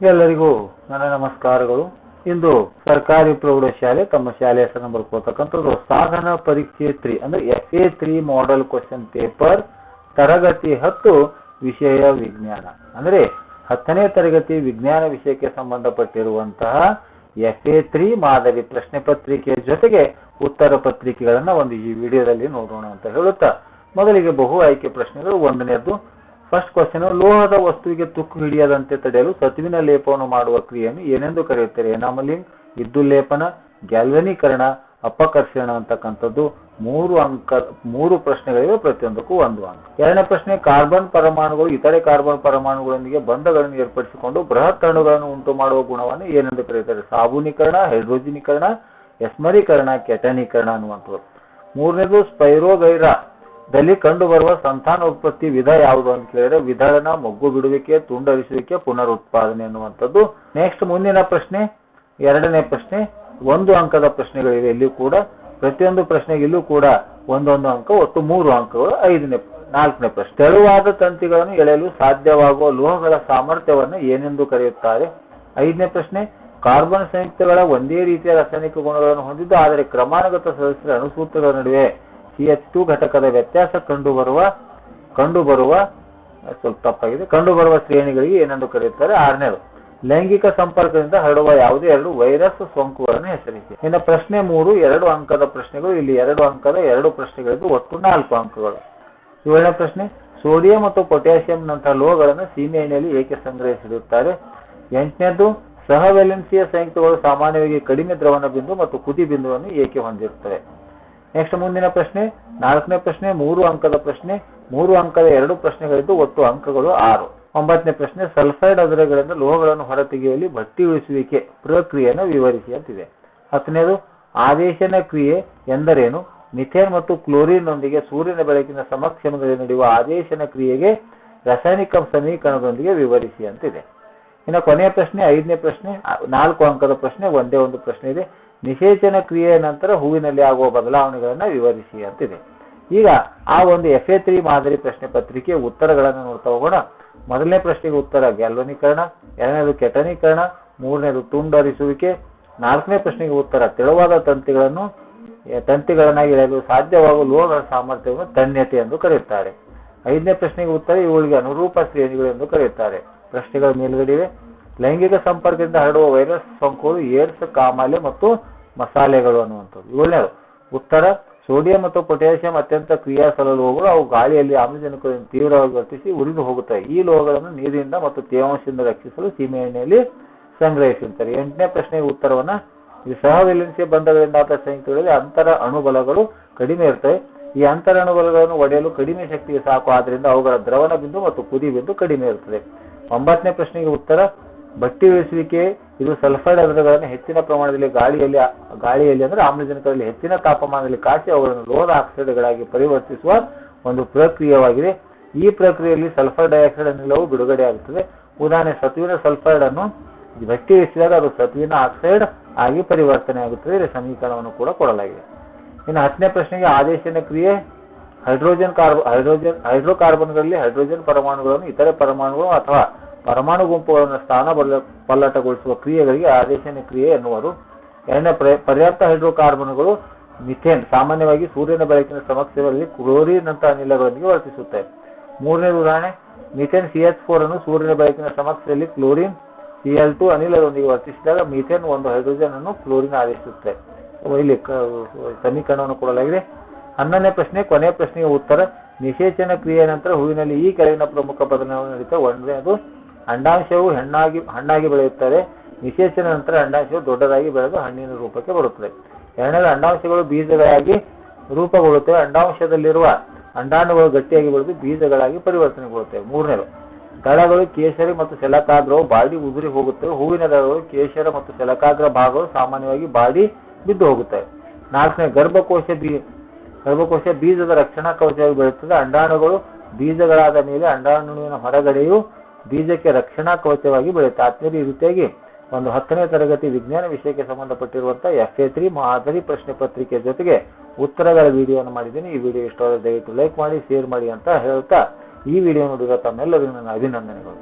ಎಲ್ಲರಿಗೂ ನನ್ನ ನಮಸ್ಕಾರಗಳು. ಇಂದು ಸರ್ಕಾರಿ ಪ್ರೌಢಶಾಲೆ ತಮ್ಮ ಶಾಲೆ ಹೆಸರನ್ನು ಬರ್ಕೋತಕ್ಕಂಥದ್ದು ಸಾಧನ ಪರೀಕ್ಷೆ ತ್ರೀ, ಅಂದ್ರೆ F A three model question paper ತರಗತಿ ಹತ್ತು ವಿಷಯ ವಿಜ್ಞಾನ. ಅಂದ್ರೆ ಹತ್ತನೇ ತರಗತಿ ವಿಜ್ಞಾನ ವಿಷಯಕ್ಕೆ ಸಂಬಂಧಪಟ್ಟಿರುವಂತಹ ಎಫ್ ಎ ತ್ರೀ ಮಾದರಿ ಪ್ರಶ್ನೆ ಪತ್ರಿಕೆಯ ಜೊತೆಗೆ ಉತ್ತರ ಪತ್ರಿಕೆಗಳನ್ನ ಒಂದು ಈ ವಿಡಿಯೋದಲ್ಲಿ ನೋಡೋಣ ಅಂತ ಹೇಳುತ್ತಾ, ಮೊದಲಿಗೆ ಬಹು ಆಯ್ಕೆ ಪ್ರಶ್ನೆಗಳು. ಒಂದನೇದು ಫಸ್ಟ್ ಕ್ವಶನ್ ಲೋಹದ ವಸ್ತುವಿಗೆ ತುಕ್ಕು ಹಿಡಿಯದಂತೆ ತಡೆಯಲು ಸತುವಿನ ಲೇಪವನ್ನು ಮಾಡುವ ಕ್ರಿಯೆಯನ್ನು ಏನೆಂದು ಕರೆಯುತ್ತಾರೆ? ಎನಾಮಲಿಂಗ್ ವಿದ್ಯುಲ್ಲೇಪನ ಗ್ಯಾಲ್ವನೀಕರಣ, ಅಪಕರ್ಷಣ ಅಂತಕ್ಕಂಥದ್ದು. ಮೂರು ಅಂಕ, ಮೂರು ಪ್ರಶ್ನೆಗಳಿವೆ, ಪ್ರತಿಯೊಂದಕ್ಕೂ ಒಂದು ಅಂಕ. ಎರಡನೇ ಪ್ರಶ್ನೆ, ಕಾರ್ಬನ್ ಪರಮಾಣುಗಳು, ಇತರೆ ಕಾರ್ಬನ್ ಪರಮಾಣುಗಳೊಂದಿಗೆ ಬಂಧಗಳನ್ನು ಏರ್ಪಡಿಸಿಕೊಂಡು ಬೃಹತ್ ಅಣುಗಳನ್ನು ಉಂಟು ಮಾಡುವ ಗುಣವನ್ನು ಏನೆಂದು ಕರೆಯುತ್ತಾರೆ? ಸಾಬೂನೀಕರಣ, ಹೈಡ್ರೋಜಿನೀಕರಣ, ಎಸ್ಮರೀಕರಣ ಕೆಟನೀಕರಣ ಅನ್ನುವಂಥದ್ದು. ಮೂರನೇದು, ಸ್ಪೈರೋಗೈರಾ. ದಲ್ಲಿ ಕಂಡುಬರುವ ಸಂತಾನೋತ್ಪತ್ತಿ ವಿಧ ಯಾವುದು ಅಂತ ಕೇಳಿದ್ರೆ ವಿಧಾನ ಮೊಗ್ಗು ಬಿಡುವಿಕೆ ತುಂಡರಿಸುವಿಕೆ ಪುನರುತ್ಪಾದನೆ ಅನ್ನುವಂಥದ್ದು ನೆಕ್ಸ್ಟ್ ಮುಂದಿನ ಪ್ರಶ್ನೆ, ಎರಡನೇ ಪ್ರಶ್ನೆ, ಒಂದು ಅಂಕದ ಪ್ರಶ್ನೆಗಳಿವೆ. ಇಲ್ಲಿ ಕೂಡ ಪ್ರತಿಯೊಂದು ಪ್ರಶ್ನೆಗಿಲ್ಲೂ ಕೂಡ ಒಂದೊಂದು ಅಂಕ, ಒಟ್ಟು ಮೂರು ಅಂಕಗಳು, ಐದನೇ, ನಾಲ್ಕನೇ ಪ್ರಶ್ನೆ. ತೆಳುವಾದ ತಂತಿಗಳನ್ನು ಎಳೆಯಲು ಸಾಧ್ಯವಾಗುವ ಲೋಹಗಳ ಸಾಮರ್ಥ್ಯವನ್ನು ಏನೆಂದು ಕರೆಯುತ್ತಾರೆ? ಐದನೇ ಪ್ರಶ್ನೆ, ಕಾರ್ಬನ್ ಸಂಯುಕ್ತಗಳ ಒಂದೇ ರೀತಿಯ ರಾಸಾಯನಿಕ ಗುಣಗಳನ್ನು ಹೊಂದಿದ್ದು, ಆದರೆ ಕ್ರಮಾನುಗತ ಸದಸ್ಯರ ಅನುಸೂತ್ರಗಳ ನಡುವೆ ಸಿ ಎಚ್ ಟು ಘಟಕದ ವ್ಯತ್ಯಾಸ ಕಂಡುಬರುವ ಕಂಡುಬರುವ, ಸ್ವಲ್ಪ ತಪ್ಪಾಗಿದೆ, ಕಂಡುಬರುವ ಶ್ರೇಣಿಗಳಿಗೆ ಏನೆಂದು ಕರೆಯುತ್ತಾರೆ ಆರನೇದು. ಲೈಂಗಿಕ ಸಂಪರ್ಕದಿಂದ ಹರಡುವ ಯಾವುದೇ ಎರಡು ವೈರಸ್ ಸೋಂಕುಗಳನ್ನು ಹೆಸರಿಸಿ. ಇನ್ನು ಪ್ರಶ್ನೆ ಮೂರು, ಎರಡು ಅಂಕದ ಪ್ರಶ್ನೆಗಳು, ಇಲ್ಲಿ ಎರಡು ಅಂಕದ ಎರಡು ಪ್ರಶ್ನೆಗಳಿದ್ದು ಒಟ್ಟು ನಾಲ್ಕು ಅಂಕಗಳು. ಏಳನೇ ಪ್ರಶ್ನೆ, ಸೋಡಿಯಂ ಮತ್ತು ಪೊಟ್ಯಾಷಿಯಂನಂತಹ ಲೋಹಗಳನ್ನು ಸೀಮೆ ಎಣ್ಣೆಯಲ್ಲಿ ಏಕೆ ಸಂಗ್ರಹಿಸಿಡುತ್ತಾರೆ ಎಂಟನೇದು, ಸಹವೆಲೆನ್ಸಿಯ ಸಂಯುಕ್ತಗಳು ಸಾಮಾನ್ಯವಾಗಿ ಕಡಿಮೆ ದ್ರವಣ ಬಿಂದು ಮತ್ತು ಕುದಿ ಬಿಂದುವನ್ನು ಏಕೆ ಹೊಂದಿರುತ್ತವೆ? ನೆಕ್ಸ್ಟ್ ಮುಂದಿನ ಪ್ರಶ್ನೆ, ನಾಲ್ಕನೇ ಪ್ರಶ್ನೆ, ಮೂರು ಅಂಕದ ಪ್ರಶ್ನೆ, ಮೂರು ಅಂಕದ ಎರಡು ಪ್ರಶ್ನೆಗಳಿದ್ದು ಒಟ್ಟು ಅಂಕಗಳು ಆರು. ಒಂಬತ್ತನೇ ಪ್ರಶ್ನೆ, ಸಲ್ಫೈಡ್ ಅದರಗಳಿಂದ ಲೋಹಗಳನ್ನು ಹೊರತೆಗೆಯುವಲ್ಲಿ ಭಟ್ಟಿ ಉಳಿಸುವಿಕೆ ಪ್ರಕ್ರಿಯೆಯನ್ನು ವಿವರಿಸಿ ಅಂತಿದೆ ಹತ್ತನೇದು ಆದೇಶನ ಕ್ರಿಯೆ ಎಂದರೇನು? ಮಿಥೇನ್ ಮತ್ತು ಕ್ಲೋರಿನ್ನೊಂದಿಗೆ ಸೂರ್ಯನ ಬೆಳಕಿನ ಸಮಕ್ಷಮದಲ್ಲಿ ನಡೆಯುವ ಆದೇಶನ ಕ್ರಿಯೆಗೆ ರಾಸಾಯನಿಕ ಸಮೀಕರಣದೊಂದಿಗೆ ವಿವರಿಸಿ ಅಂತಿದೆ ಇನ್ನು ಕೊನೆಯ ಪ್ರಶ್ನೆ, ಐದನೇ ಪ್ರಶ್ನೆ, ನಾಲ್ಕು ಅಂಕದ ಪ್ರಶ್ನೆ, ಒಂದೇ ಒಂದು ಪ್ರಶ್ನೆ ಇದೆ. ನಿಷೇಚನ ಕ್ರಿಯೆಯ ನಂತರ ಹೂವಿನಲ್ಲಿ ಆಗುವ ಬದಲಾವಣೆಗಳನ್ನು ವಿವರಿಸಿ ಅಂತಿದೆ. ಈಗ ಆ ಒಂದು ಎಫ್ ಎ ತ್ರೀ ಮಾದರಿ ಪ್ರಶ್ನೆ ಪತ್ರಿಕೆ ಉತ್ತರಗಳನ್ನು ನೋಡ್ತಾ ಹೋಗೋಣ. ಮೊದಲನೇ ಪ್ರಶ್ನೆಗೆ ಉತ್ತರ ಗ್ಯಾಲ್ವನೀಕರಣ, ಎರಡನೇದು ಕೆಟನೀಕರಣ, ಮೂರನೇದು ತುಂಡರಿಸುವಿಕೆ ನಾಲ್ಕನೇ ಪ್ರಶ್ನೆಗೆ ಉತ್ತರ ತೆಳುವಾದ ತಂತಿಗಳನ್ನು ತಂತಿಗಳನ್ನಾಗಿ ಎಳೆಯಲು ಸಾಧ್ಯವಾಗುವ ಲೋಹಗಳ ಸಾಮರ್ಥ್ಯವನ್ನು ತನ್ಯತೆ ಎಂದು ಕರೆಯುತ್ತಾರೆ. ಐದನೇ ಪ್ರಶ್ನೆಗೆ ಉತ್ತರ ಇವುಗಳಿಗೆ ಅನುರೂಪ ಶ್ರೇಣಿಗಳು ಎಂದು ಕರೆಯುತ್ತಾರೆ. ಪ್ರಶ್ನೆಗಳ ಮೇಲ್ಗಡೆ ಲೈಂಗಿಕ ಸಂಪರ್ಕದಿಂದ ಹರಡುವ ವೈರಸ್ ಸೋಂಕುಗಳು ಏಡ್ಸ್, ಕಾಮಾಲೆ ಮತ್ತು ಮಸಾಲೆಗಳು ಅನ್ನುವಂಥದ್ದು. ಏಳನೇದು ಉತ್ತರ, ಸೋಡಿಯಂ ಮತ್ತು ಪೊಟ್ಯಾಷಿಯಂ ಅತ್ಯಂತ ಕ್ರಿಯಾಶೀಲ ಲೋಹಗಳು ಅವು ಗಾಳಿಯಲ್ಲಿ ಆಮ್ಲಜನಕದಿಂದ ತೀವ್ರವಾಗಿ ವರ್ತಿಸಿ ಉರಿದು ಹೋಗುತ್ತವೆ ಈ ಲೋಹಗಳನ್ನು ನೀರಿನಿಂದ ಮತ್ತು ತೇವಾಂಶದಿಂದ ರಕ್ಷಿಸಲು ಸೀಮೆ ಎಣ್ಣೆಯಲ್ಲಿ ಸಂಗ್ರಹಿಸುತ್ತಾರೆ. ಎಂಟನೇ ಪ್ರಶ್ನೆಗೆ ಉತ್ತರವನ್ನು ಈ ಬಂಧಗಳಿಂದ ಆದ ಸಂಯುಕ್ತಗಳಲ್ಲಿ ಅಂತರ ಅಣುಬಲಗಳು ಕಡಿಮೆ ಇರ್ತವೆ. ಈ ಅಂತರ ಅಣುಬಲಗಳನ್ನು ಒಡೆಯಲು ಕಡಿಮೆ ಶಕ್ತಿಗೆ ಸಾಕು. ಆದ್ದರಿಂದ ಅವುಗಳ ದ್ರವಣ ಬಿಂದು ಮತ್ತು ಕುದಿ ಬಿಂದು ಕಡಿಮೆ ಇರುತ್ತದೆ ಒಂಬತ್ತನೇ ಪ್ರಶ್ನೆಗೆ ಉತ್ತರ ಬಟ್ಟಿ ಇಳಿಸುವಿಕೆ ಇದು ಸಲ್ಫೈಡ್ ಅದರಗಳನ್ನು ಹೆಚ್ಚಿನ ಪ್ರಮಾಣದಲ್ಲಿ ಗಾಳಿಯಲ್ಲಿ ಗಾಳಿಯಲ್ಲಿ ಅಂದ್ರೆ ಆಮ್ಲಜನಕದಲ್ಲಿ ಹೆಚ್ಚಿನ ತಾಪಮಾನದಲ್ಲಿ ಕಾಸಿ ಅವುಗಳನ್ನು ಲೋಹದ ಆಕ್ಸೈಡ್ಗಳಾಗಿ ಪರಿವರ್ತಿಸುವ ಒಂದು ಪ್ರಕ್ರಿಯೆಯಾಗಿದೆ. ಈ ಪ್ರಕ್ರಿಯೆಯಲ್ಲಿ ಸಲ್ಫರ್ ಡೈಆಕ್ಸೈಡ್ ಅನಿಲವು ಬಿಡುಗಡೆಯಾಗುತ್ತದೆ ಉದಾಹರಣೆ, ಸತುವಿನ ಸಲ್ಫೈಡ್ ಅನ್ನು ಬಟ್ಟೆ ಇಳಿಸಿದಾಗ ಅದು ಸತುವಿನ ಆಕ್ಸೈಡ್ ಆಗಿ ಪರಿವರ್ತನೆ ಆಗುತ್ತದೆ. ಇಲ್ಲಿ ಸಮೀಕರಣವನ್ನು ಕೂಡ ಕೊಡಲಾಗಿದೆ. ಇನ್ನು ಹತ್ತನೇ ಪ್ರಶ್ನೆಗೆ ಆದೇಶನ ಕ್ರಿಯೆ. ಹೈಡ್ರೋಜನ್ ಕಾರ್ಬ, ಹೈಡ್ರೋಜನ್, ಹೈಡ್ರೋಕಾರ್ಬನ್ಗಳಲ್ಲಿ ಹೈಡ್ರೋಜನ್ ಪರಮಾಣುಗಳನ್ನು, ಇತರೆ ಪರಮಾಣುಗಳು ಅಥವಾ ಪರಮಾಣು ಗುಂಪುಗಳನ್ನು ಸ್ಥಾನ ಬಲ್ಲ ಪಲ್ಲಟಗೊಳಿಸುವ ಕ್ರಿಯೆಗಳಿಗೆ ಆದೇಶನ ಕ್ರಿಯೆ ಎನ್ನುವರು. ಎರಡನೇ ಪ್ರ- ಪರ್ಯಾಪ್ತ ಹೈಡ್ರೋಕಾರ್ಬನ್ಗಳು ಮಿಥೇನ್, ಸಾಮಾನ್ಯವಾಗಿ ಸೂರ್ಯನ ಬೆಳಕಿನ ಸಮಕ್ಷಮದಲ್ಲಿ ಕ್ಲೋರಿನ್ ನಂತಹ ಅನಿಲಗಳೊಂದಿಗೆ ವರ್ತಿಸುತ್ತೆ ಮೂರನೇ ಉದಾಹರಣೆ, ಮಿಥೇನ್ ಸಿ ಎಚ್ ಫೋರ್ ಅನ್ನು ಸೂರ್ಯನ ಬೆಳಕಿನ ಸಮಕ್ಷಮದಲ್ಲಿ ಕ್ಲೋರಿನ್ ಸಿ ಎಲ್ ಟು ಅನಿಲದೊಂದಿಗೆ ವರ್ತಿಸಿದಾಗ ಮಿಥೇನ್ ಒಂದು ಹೈಡ್ರೋಜನ್ ಅನ್ನು ಕ್ಲೋರಿನ್ ಆದೇಶಿಸುತ್ತೆ. ಇಲ್ಲಿ ಸಮೀಕರಣವನ್ನು ಕೊಡಲಾಗಿದೆ. ಹನ್ನೊಂದನೇ ಪ್ರಶ್ನೆ, ಕೊನೆಯ ಪ್ರಶ್ನೆಗೆ ಉತ್ತರ, ನಿಷೇಚನ ಕ್ರಿಯೆ ನಂತರ ಹೂವಿನಲ್ಲಿ ಈ ಕೆಳಗಿನ ಪ್ರಮುಖ ಬದಲಾವಣೆ ನಡೀತವೆ ಒಂದನೇದು ಅಂಡಾಂಶವು ಹೆಣ್ಣಾಗಿ ಹಣ್ಣಾಗಿ ಬೆಳೆಯುತ್ತದೆ. ವಿಶೇಷದ ನಂತರ ಅಂಡಾಂಶವು ದೊಡ್ಡದಾಗಿ ಬೆಳೆದು ಹಣ್ಣಿನ ರೂಪಕ್ಕೆ ಬರುತ್ತದೆ. ಎರಡನೇ ಅಂಡಾಂಶಗಳು ಬೀಜಗಳಾಗಿ ರೂಪಗೊಳ್ಳುತ್ತವೆ. ಅಂಡಾಂಶದಲ್ಲಿರುವ ಅಂಡಾಣುಗಳು ಗಟ್ಟಿಯಾಗಿ ಬೆಳೆದು ಬೀಜಗಳಾಗಿ ಪರಿವರ್ತನೆಗೊಳ್ಳುತ್ತವೆ. ಮೂರನೇದು, ದಳಗಳು, ಕೇಸರಿ ಮತ್ತು ಶಲಕಾಗ್ರವು ಬಾಡಿ ಉದುರಿ ಹೋಗುತ್ತವೆ. ಹೂವಿನ ದಳಗಳು, ಕೇಸರ ಮತ್ತು ಶಲಕಾಗ್ರ ಭಾಗಗಳು ಸಾಮಾನ್ಯವಾಗಿ ಬಾಡಿ ಬಿದ್ದು ಹೋಗುತ್ತವೆ. ನಾಲ್ಕನೇ, ಗರ್ಭಕೋಶ ಬೀ, ಗರ್ಭಕೋಶ ಬೀಜದ ರಕ್ಷಣಾ ಕವಚವಾಗಿ ಬೆಳೆಯುತ್ತದೆ. ಅಂಡಾಣುಗಳು ಬೀಜಗಳಾದ ಮೇಲೆ ಅಂಡಾಣುವಿನ ಹೊರಗಡೆಯು ಬೀಜಕ್ಕೆ ರಕ್ಷಣಾ ಕವಚವಾಗಿ ಬೆಳೆಯುತ್ತೆ. ಆತ್ಮೀಯ ರೀತಿಯಾಗಿ ಒಂದು ಹತ್ತನೇ ತರಗತಿ ವಿಜ್ಞಾನ ವಿಷಯಕ್ಕೆ ಸಂಬಂಧಪಟ್ಟಿರುವಂತಹ ಎಫ್ ಎ ತ್ರೀ ಮಾದರಿ ಪ್ರಶ್ನೆ ಪತ್ರಿಕೆ ಜೊತೆಗೆ ಉತ್ತರಗಳ ವಿಡಿಯೋವನ್ನು ಮಾಡಿದ್ದೀನಿ. ಈ ವಿಡಿಯೋ ಇಷ್ಟವಾದ ದಯವಿಟ್ಟು ಲೈಕ್ ಮಾಡಿ, ಶೇರ್ ಮಾಡಿ ಅಂತ ಹೇಳ್ತಾ ಈ ವಿಡಿಯೋ ನೋಡಿದ ತಮ್ಮೆಲ್ಲರಿಗೂ ನನ್ನ ಅಭಿನಂದನೆಗಳು.